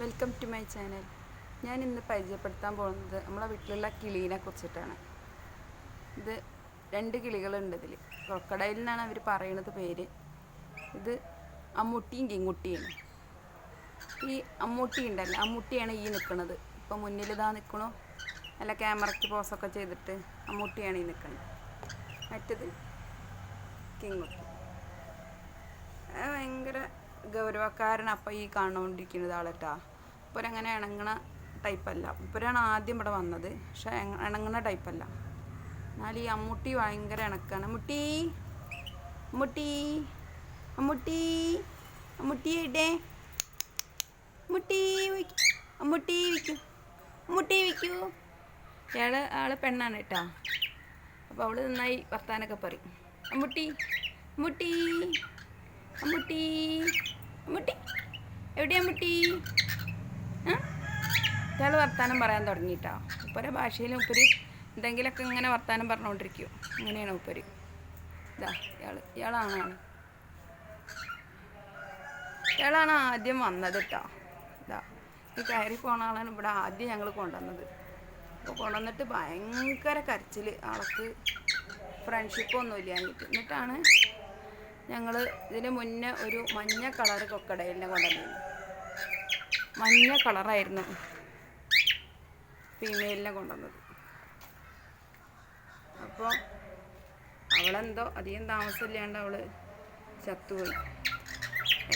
Welcome to my channel ഞാൻ ഇന്ന് പരിചയപ്പെടുത്താൻ പോകുന്നത് നമ്മളെ വീട്ടിലുള്ള കിളീനെ കുറിച്ചിട്ടാണ്. ഇത് രണ്ട് കിളികളുണ്ട് ഇതിൽ ക്രൊക്കഡൈൽ എന്നാണ് അവർ പറയുന്നത് പേര്. ഇത് അമ്മൂട്ടിയും കിങ്ങുട്ടിയാണ് ഈ അമ്മൂട്ടി ഉണ്ടല്ലോ അമ്മൂട്ടിയാണ് ഈ നിൽക്കുന്നത് ഇപ്പം മുന്നിൽ ഇതാ നിൽക്കണോ നല്ല ക്യാമറയ്ക്ക് പോസൊക്കെ ചെയ്തിട്ട് അമ്മൂട്ടിയാണ് ഈ നിൽക്കുന്നത് മറ്റത് കിങ്ങുട്ടി ഭയങ്കര ഗൗരവക്കാരൻ അപ്പം ഈ കാണുകൊണ്ടിരിക്കുന്നത് ആളട്ടാ. ഇപ്പൊരങ്ങനെ ഇണങ്ങണ ടൈപ്പല്ല. ഇപ്പൊരാണ് ആദ്യം ഇവിടെ വന്നത്. പക്ഷെ ഇണ- ഇണങ്ങണ ടൈപ്പല്ല. എന്നാൽ ഈ അമ്മൂട്ടി ഭയങ്കര ഇണക്കാണ്. അമ്മൂട്ടി അമ്മൂട്ടി അമ്മൂട്ടി അമ്മൂട്ടി ഇടേ അമ്മൂട്ടി അമ്മൂട്ടി വയ്ക്കൂ അമ്മൂട്ടി വയ്ക്കൂ ഇയാൾ ആൾ പെണ്ണാണ് കേട്ടാ. അപ്പോൾ അവൾ നന്നായി വർത്താനൊക്കെ പറയും. അമ്മൂട്ടി അമ്മൂട്ടി അമ്മൂട്ടി. അമ്മുട്ടി. എവിടെയാ അമ്മുട്ടി? ഇയാൾ വർത്താനം പറയാൻ തുടങ്ങിയിട്ടാ ഉപ്പരെ ഭാഷയിൽ ഉപ്പര് എന്തെങ്കിലുമൊക്കെ ഇങ്ങനെ വർത്താനം പറഞ്ഞുകൊണ്ടിരിക്കും അങ്ങനെയാണ് ഉപ്പര്. ഇതാ ഇയാൾ ഇയാളാണ്. ആൾ ഇയാളാണ് ആദ്യം വന്നത് കേട്ടോ ഇതാ ഈ കയറി പോണ ആളാണ് ഇവിടെ ആദ്യം ഞങ്ങൾ കൊണ്ടുവന്നത്. അപ്പോൾ കൊണ്ടുവന്നിട്ട് ഭയങ്കര കരച്ചിൽ ആൾക്ക് ഫ്രണ്ട്ഷിപ്പ് ഒന്നും ഇല്ലാഞ്ഞിട്ട് എന്നിട്ടാണ് ഞങ്ങൾ ഇതിന് മുന്നേ ഒരു മഞ്ഞ കളർ കൊക്കടയിലിനെ കൊണ്ടുവന്നിരുന്നു. മഞ്ഞ കളറായിരുന്നു ഫീമെയിലിനെ കൊണ്ടുവന്നത്. അപ്പോൾ അവളെന്തോ അധികം താമസമില്ലാണ്ട് അവൾ ചത്തുപോയി.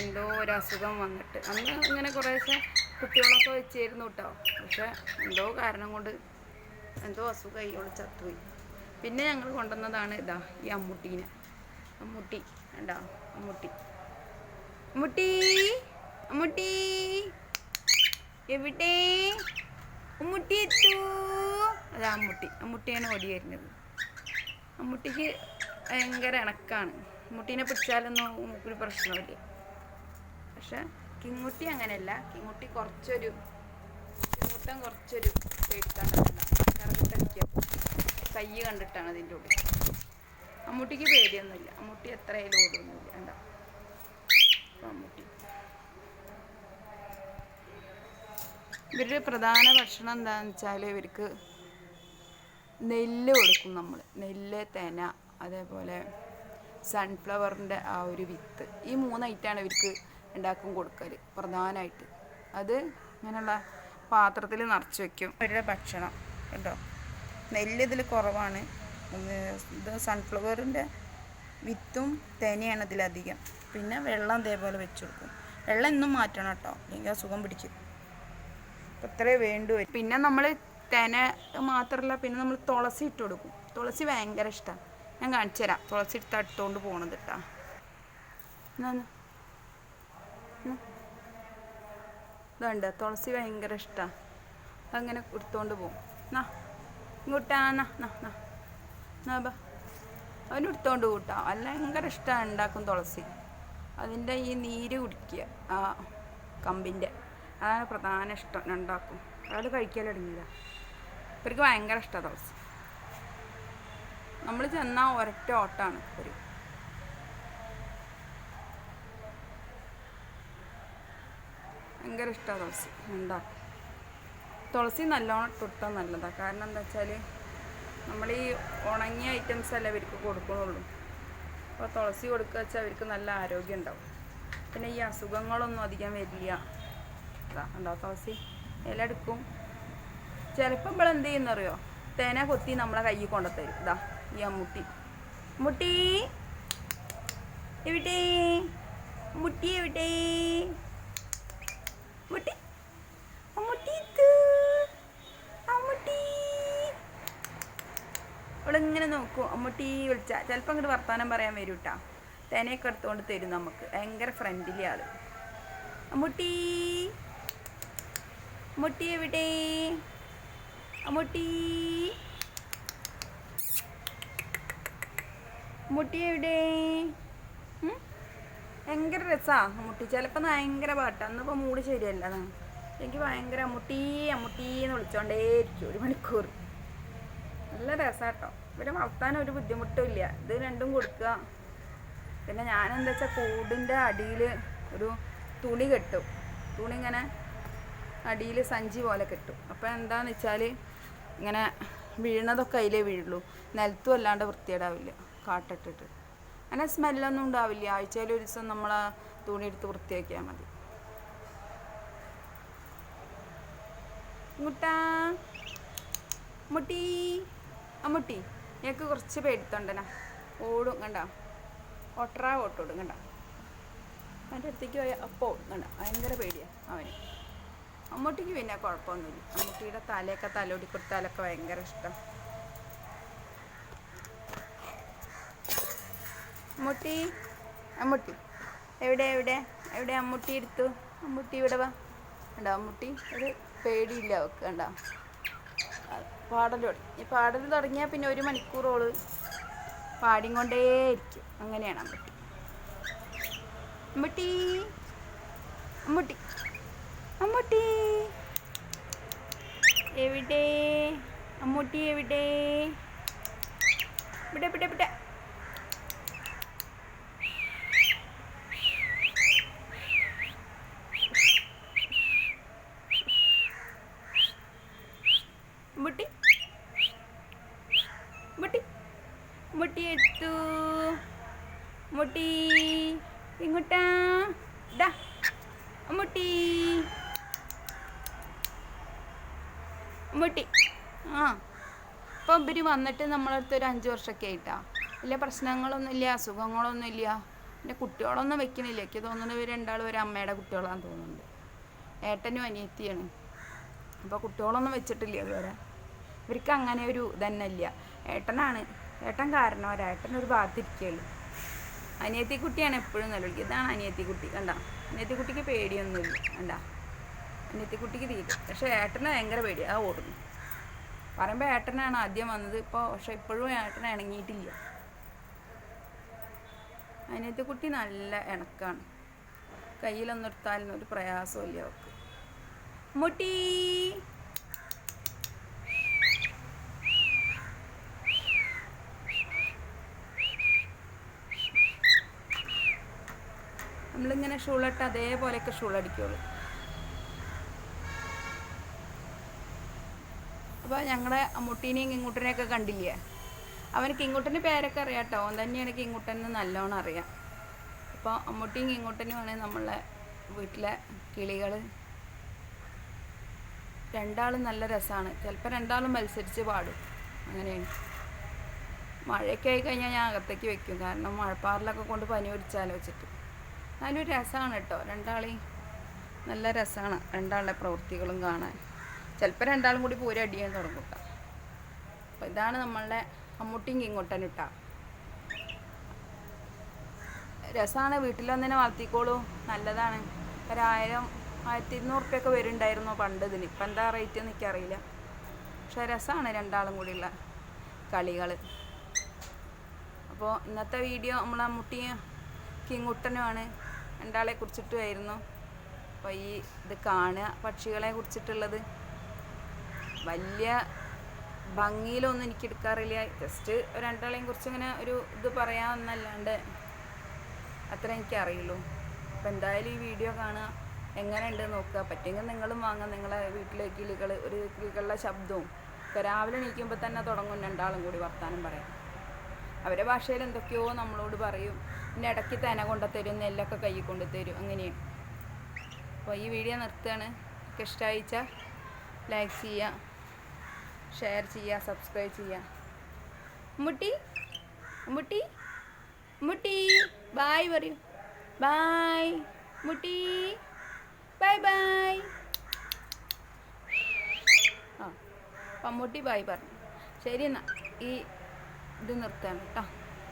എന്തോ ഒരു അസുഖം വന്നിട്ട്. അന്ന് ഇങ്ങനെ കുറേശ്ശെ കുട്ടികളൊക്കെ വെച്ചിരുന്നു കേട്ടോ പക്ഷെ എന്തോ കാരണം കൊണ്ട് എന്തോ അസുഖമായി അവൾ ചത്തുപോയി. പിന്നെ ഞങ്ങൾ കൊണ്ടുവന്നതാണ് ഇതാ ഈ അമ്മുട്ടീനെ. അമ്മുട്ടി. വേണ്ട മുട്ടി. മുട്ടി. മുട്ടി. എവിടെ? മുട്ടി എത്തൂ. അതാ അമ്മുട്ടി അമ്മുട്ടിയാണ് ഓടി വരുന്നത്. അമ്മുട്ടിക്ക് ഭയങ്കര ഇണക്കാണ്. മുട്ടീനെ പിടിച്ചാലൊന്നും ഒരു പ്രശ്നമില്ല പക്ഷെ കിങ്ങുട്ടി അങ്ങനെയല്ല. കിങ്ങുട്ടി കുറച്ചൊരു കിങ്ങുട്ടൻ കുറച്ചൊരു പേടിക്കാണ്ടാണ് കറകിട്ടടിക്കുക കൈ കണ്ടിട്ടാണ് അതിന്റെ ഉള്ളിൽ. അമ്മൂട്ടിക്ക് പേടിയൊന്നുമില്ല. അമ്മൂട്ടി എത്രയായാലും ഓടൊന്നുമില്ല അമ്മൂട്ടി ഇവരുടെ പ്രധാന ഭക്ഷണം എന്താണെന്ന് വെച്ചാൽ ഇവർക്ക് നെല്ല് കൊടുക്കും നമ്മൾ നെല്ല് തേന അതേപോലെ സൺഫ്ലവറിന്റെ ആ ഒരു വിത്ത്. ഈ മൂന്നായിട്ടാണ് ഇവർക്ക് ഉണ്ടാക്കും കൊടുക്കൽ പ്രധാനമായിട്ട് അത് ഇങ്ങനെയുള്ള പാത്രത്തിൽ നിറച്ച് വയ്ക്കും അവരുടെ ഭക്ഷണം. കേട്ടോ നെല്ല് ഇതിൽ കുറവാണ്. ഇത് സൺഫ്ലവറിന്റെ വിത്തും തേനയാണ് അതിലധികം പിന്നെ വെള്ളം ഇതേപോലെ വെച്ച് കൊടുക്കും. വെള്ളം എന്നും മാറ്റണം കേട്ടോ. അല്ലെങ്കിൽ അസുഖം പിടിക്കും അപ്പം വേണ്ടി. വരും പിന്നെ നമ്മൾ തേന മാത്രമല്ല പിന്നെ നമ്മൾ തുളസി ഇട്ട് കൊടുക്കും. തുളസി ഭയങ്കര ഇഷ്ടമാണ് ഞാൻ കാണിച്ചു തരാം. തുളസി എടുത്ത് അടുത്തോണ്ട് പോണത് കേട്ടാ ഇതുണ്ട് തുളസി ഭയങ്കര ഇഷ്ടമാണ് അങ്ങനെ എടുത്തോണ്ട് പോകും. നാ ഇങ്ങോട്ടാ നാ നാ നാ നാ ബാ. അവന് എടുത്തോണ്ട് കൂട്ടാ. അല്ല ഭയങ്കര ഇഷ്ടമാണ് ഉണ്ടാക്കും തുളസി. അതിന്റെ ഈ നീര് കുടിക്കുക. ആ കമ്പിന്റെ. അതാണ് പ്രധാന ഇഷ്ടം ഉണ്ടാക്കും. അയാൾ കഴിക്കാൻ തുടങ്ങിയതാണ് ഇവർക്ക് ഭയങ്കര ഇഷ്ടമാണ് തുളസി. നമ്മൾ ചെന്നാൽ ഒരൊറ്റ ഓട്ടമാണ് ഒരു ഭയങ്കര ഇഷ്ടമാണ് തുളസി. ഉണ്ടാക്കും. തുളസി നല്ലോണം തൊട്ടാൽ നല്ലതാണ് കാരണം എന്താ വെച്ചാൽ നമ്മൾ ഈ ഉണങ്ങിയ ഐറ്റംസ് അല്ലേ അവർക്ക് കൊടുക്കുന്നുള്ളൂ. അപ്പോൾ തുളസി കൊടുക്കുക വെച്ചാൽ അവർക്ക് നല്ല ആരോഗ്യം ഉണ്ടാവും. പിന്നെ ഈ അസുഖങ്ങളൊന്നും അധികം വരില്ല. അതാ ഉണ്ടോ തുളസി? ഇല എടുക്കും. ചിലപ്പോൾ നമ്മൾ എന്ത് ചെയ്യുന്നറിയോ? തേന കൊത്തി നമ്മളെ കയ്യിൽ കൊണ്ടുത്തരും. ഇതാ ഈ അമ്മുട്ടി മുട്ടി. എവിടെ? മുട്ടി എവിടെ? മുട്ടി അമ്മുട്ടി ഇത്. അമ്മുട്ടി അവളിങ്ങനെ നോക്കും അമ്മുട്ടി വിളിച്ച. ചിലപ്പോൾ അങ്ങോട്ട് വർത്താനം പറയാൻ വരും കേട്ടോ തേനയൊക്കെ എടുത്തുകൊണ്ട് തരും നമുക്ക്. ഭയങ്കര ഫ്രണ്ട്ലി ആൾ. അമ്മൂട്ടി. അമ്മൂട്ടി എവിടെ? അമ്മൂട്ടി. അമ്മൂട്ടി എവിടെ? ഭയങ്കര രസാ അമ്മൂട്ടി. ചിലപ്പോൾ ഭയങ്കര പാട്ടാ. അന്നിപ്പോൾ മൂട് ശരിയല്ല. എനിക്ക് ഭയങ്കര അമ്മുട്ടി അമ്മുട്ടി എന്ന് വിളിച്ചോണ്ടേ ഒരു മണിക്കൂർ നല്ല രസാട്ടോ. ഇവരെ വളർത്താൻ ഒരു ബുദ്ധിമുട്ടും ഇല്ല ഇത് രണ്ടും കൊടുക്കുക. പിന്നെ ഞാൻ എന്താ വെച്ചാൽ കൂടിന്റെ അടിയിൽ ഒരു തുണി കെട്ടും. തുണി ഇങ്ങനെ അടിയിൽ സഞ്ചി പോലെ കെട്ടും. അപ്പോൾ എന്താന്ന് വെച്ചാൽ ഇങ്ങനെ വീണതൊക്കെ അതിലേ വീഴുള്ളൂ. നിലത്തും അല്ലാണ്ട് വൃത്തിയേടാവില്ല കാട്ടിട്ടിട്ട്. അങ്ങനെ സ്മെല്ലൊന്നും ഉണ്ടാവില്ല. ആഴ്ചയിൽ ഒരു ദിവസം നമ്മൾ തുണി എടുത്ത് വൃത്തിയാക്കിയാൽ മതി. മുട്ട. മുട്ടി. അമ്മുട്ടി ഞങ്ങൾക്ക് കുറച്ച് പേടിത്തൊണ്ടനാ. ഓടും കണ്ട? ഒട്ടറ ഓട്ടോടും കണ്ട? അവന്റെ അടുത്തേക്ക് പോയ അപ്പോൾ ഓടും കണ്ട? ഭയങ്കര പേടിയാണ് അവന്. അമ്മൂട്ടിക്ക് പിന്നെ കുഴപ്പമൊന്നുമില്ല. അമ്മൂട്ടിയുടെ തലയൊക്കെ തലോടി കൊടുത്താലൊക്കെ ഭയങ്കര ഇഷ്ടം. അമ്മൂട്ടി അമ്മൂട്ടി. എവിടെ എവിടെ? എവിടെ അമ്മൂട്ടി എടുത്തു? അമ്മൂട്ടി ഇവിടെ വാ. കണ്ടോ അമ്മൂട്ടി? ഒരു പേടിയില്ല അവൾക്ക് കണ്ടോ? പാടൽ തുടങ്ങി ഈ പാടൽ തുടങ്ങിയാൽ പിന്നെ ഒരു മണിക്കൂറോൾ പാടിയും കൊണ്ടേയിരിക്കും അങ്ങനെയാണ് അമ്പട്ടി അമ്മട്ടി. അമ്മട്ടി. അമ്മട്ടി. എവിടെ? അമ്മൂട്ടി എവിടെ? ഇവിടെ ഇവിടെ ഇവിടെ മുട്ടി മുട്ടി മുട്ടി എടുത്തു മുട്ടി ഇങ്ങോട്ടാ ഡാ മുട്ടി മുട്ടി ആ. ഇപ്പൊ ഇവർ വന്നിട്ട് നമ്മളടുത്ത് ഒരു അഞ്ച് വർഷമൊക്കെ ആയിട്ടാ. വലിയ പ്രശ്നങ്ങളൊന്നും ഇല്ല അസുഖങ്ങളൊന്നും ഇല്ല. എന്റെ കുട്ടികളൊന്നും വെക്കണില്ല. എനിക്ക് തോന്നുന്നത് ഇവർ രണ്ടാളും ഒരു അമ്മയുടെ കുട്ടികളാന്ന് തോന്നുന്നുണ്ട്. ഏട്ടനും അനിയത്തിയാണ്. അപ്പോൾ കുട്ടികളൊന്നും വെച്ചിട്ടില്ല ഇതുവരെ. ഇവർക്ക് അങ്ങനെ ഒരു ഇതന്നെ ഇല്ല. ഏട്ടനാണ്. ഏട്ടൻ കാരണം ഏട്ടൻ ഒരു അനിയത്തി കുട്ടിയാണ് എപ്പോഴും നിലവിളിക്കുക. ഇതാണ് അനിയത്തി കുട്ടി കണ്ട? അനിയത്തി കുട്ടിക്ക് പേടിയൊന്നുമില്ല. കണ്ട? അനിയത്തി തീരും. പക്ഷേ ഏട്ടന് ഭയങ്കര പേടി ആ ഓടുന്നു. പറയുമ്പോൾ ഏട്ടനാണ് ആദ്യം വന്നത്. ഇപ്പോൾ പക്ഷെ ഇപ്പോഴും ഏട്ടൻ ഇണങ്ങിയിട്ടില്ല. കുട്ടി നല്ല ഇണക്കാണ്. കയ്യിലൊന്നും എടുത്താലും ഒരു പ്രയാസമില്ല അവർക്ക് മുട്ടി! നമ്മളിങ്ങനെ ഷൂളിട്ട് അതേപോലെയൊക്കെ ഷൂൾ അപ്പോൾ ഞങ്ങളുടെ അമ്മൂട്ടീനെയും കിങ്ങൂട്ടനെയൊക്കെ കണ്ടില്ലേ? അവന് കിങ്ങൂട്ടന്റെ പേരൊക്കെ അറിയാം കേട്ടോ അവൻ തന്നെയാണ് കിങ്ങൂട്ടൻ എന്ന് നല്ലോണം അറിയാം. അപ്പോൾ അമ്മുട്ടിയും കിങ്ങൂട്ടനുമാണ് നമ്മളെ വീട്ടിലെ കിളികൾ രണ്ടാളും നല്ല രസമാണ് ചിലപ്പോൾ രണ്ടാളും മത്സരിച്ച് പാടും. അങ്ങനെയാണ്. മഴയൊക്കെ ആയി കഴിഞ്ഞാൽ ഞാൻ അകത്തേക്ക് വെക്കും. കാരണം മഴപ്പാറിലൊക്കെ കൊണ്ട് പനി പിടിച്ചാലോ വെച്ചിട്ട്. നല്ലൊരു രസമാണ് കേട്ടോ. രണ്ടാളെയും നല്ല രസമാണ് രണ്ടാളുടെ പ്രവൃത്തികളും കാണാൻ. ചിലപ്പോൾ രണ്ടാളും കൂടി പൂരം അടിയാൻ തുടങ്ങും കേട്ടോ അപ്പോൾ ഇതാണ് നമ്മളുടെ അമ്മൂട്ടിയും കിങ്ങോട്ടൻ ഇട്ടാ രസമാണ് വീട്ടിൽ വന്നതിനെ വളർത്തിക്കോളൂ. നല്ലതാണ്. ഒരായിരം ആയിരത്തി ഇരുന്നൂറ് റുപ്യൊക്കെ വരുന്നുണ്ടായിരുന്നു പണ്ട് ഇതിന്. ഇപ്പം എന്താ റേറ്റ് എന്ന് എനിക്കറിയില്ല. പക്ഷെ രസമാണ് രണ്ടാളും കൂടിയുള്ള കളികൾ അപ്പോൾ ഇന്നത്തെ വീഡിയോ നമ്മൾ അമ്മുട്ടിയും കിങ്ങുട്ടനുമാണ് രണ്ടാളെ കുറിച്ചിട്ടുമായിരുന്നു. അപ്പോൾ ഈ ഇത് കാണുക പക്ഷികളെ കുറിച്ചിട്ടുള്ളത്. വലിയ ഭംഗിയിലൊന്നും എനിക്ക് എടുക്കാറില്ല. ജസ്റ്റ് രണ്ടാളെയും കുറിച്ച് ഇങ്ങനെ ഒരു ഇത് പറയാമെന്നല്ലാണ്ട് അത്ര എനിക്കറിയുള്ളൂ. അപ്പോൾ എന്തായാലും ഈ വീഡിയോ കാണുക. എങ്ങനെയുണ്ട് നോക്കുക. പറ്റുമെങ്കിൽ നിങ്ങളും വാങ്ങുക. നിങ്ങളെ വീട്ടിലെ കിളികൾ ഒരു കിളികളുടെ ശബ്ദവും ഇപ്പം രാവിലെ എണീക്കുമ്പോൾ തന്നെ തുടങ്ങും. രണ്ടാളും കൂടി വർത്താനം പറയാം അവരെ ഭാഷയിൽ എന്തൊക്കെയോ നമ്മളോട് പറയും. പിന്നെ ഇടയ്ക്ക് തേന കൊണ്ടുത്തരും നെല്ലൊക്കെ കൈ കൊണ്ട് തരും. അങ്ങനെയാണ് അപ്പോൾ ഈ വീഡിയോ നിർത്തുകയാണ്. ഇഷ്ടമായിച്ചാൽ ലൈക്ക് ചെയ്യുക. ഷെയർ ചെയ്യുക സബ്സ്ക്രൈബ് ചെയ്യുക. മുട്ടി മുട്ടി മുട്ടി ബായ് പറയൂ. ബായ് മുട്ടി ബൈ ബൈ ആ പമ്മൂട്ടി ബായ് പറഞ്ഞു. ശരി എന്നാൽ ഈ ഇത് നിർത്താം കേട്ടോ.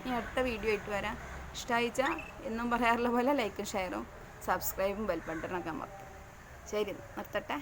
ഇനി അടുത്ത വീഡിയോ ആയിട്ട് വരാം. ഇഷ്ടമായിച്ചാൽ എന്നും പറയാറുള്ള പോലെ ലൈക്കും ഷെയറും സബ്സ്ക്രൈബും ബെൽ ബട്ടണൊക്കെ അമർത്തും ശരി നിർത്തട്ടെ?